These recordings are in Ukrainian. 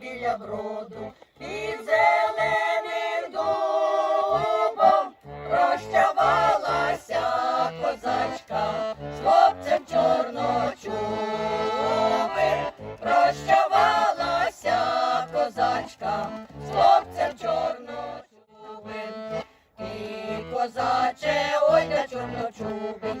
біля броду, під зеленим дубом прощавалася козачка з хлопцем чорночубим, прощавалася козачка з хлопцем чорночубим. Ти, козаче, ой да чорночубий,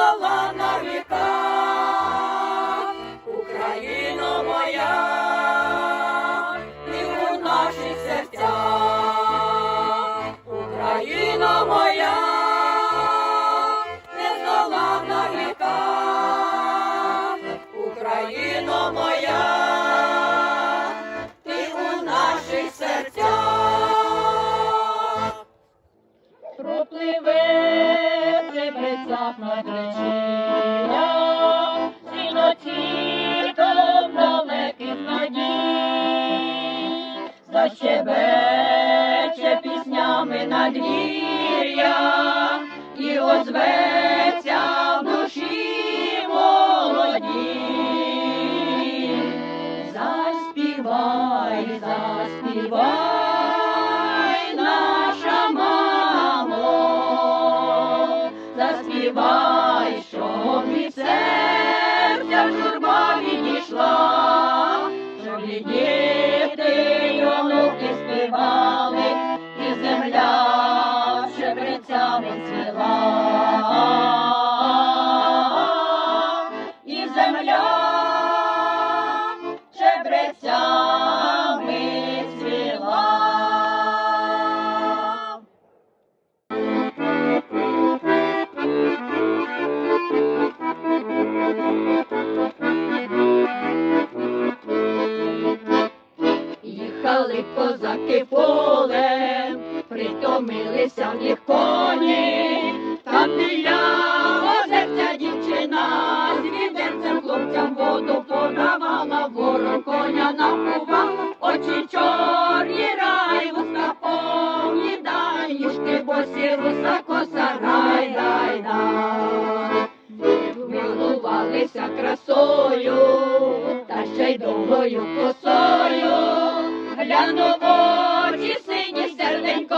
la la la. Речія, сінотіком далеких надій, защебече піснями надвір'я і озветься в душі молодій. Заспівай, заспівай, наша Козаки полем, притомилися в них коні, там біля озерця дівчина з відерцем хлопцям воду подавала, ворог коня напував, очі чорні рай, вуста повні, дай, ніжки босі, руса коса, рай, рай, рай. Милувалися красою, та ще й довгою косою, в очі сині серденько,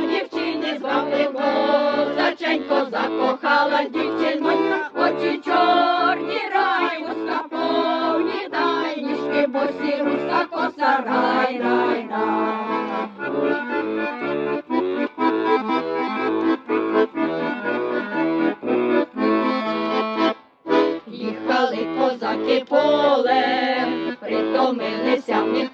дівчини звали козаченько, закохала дівчинонька, очі чорні рай, вуста повні, дай, ніжки коса, рай, рай. Їхали козаки полем, притомилися в них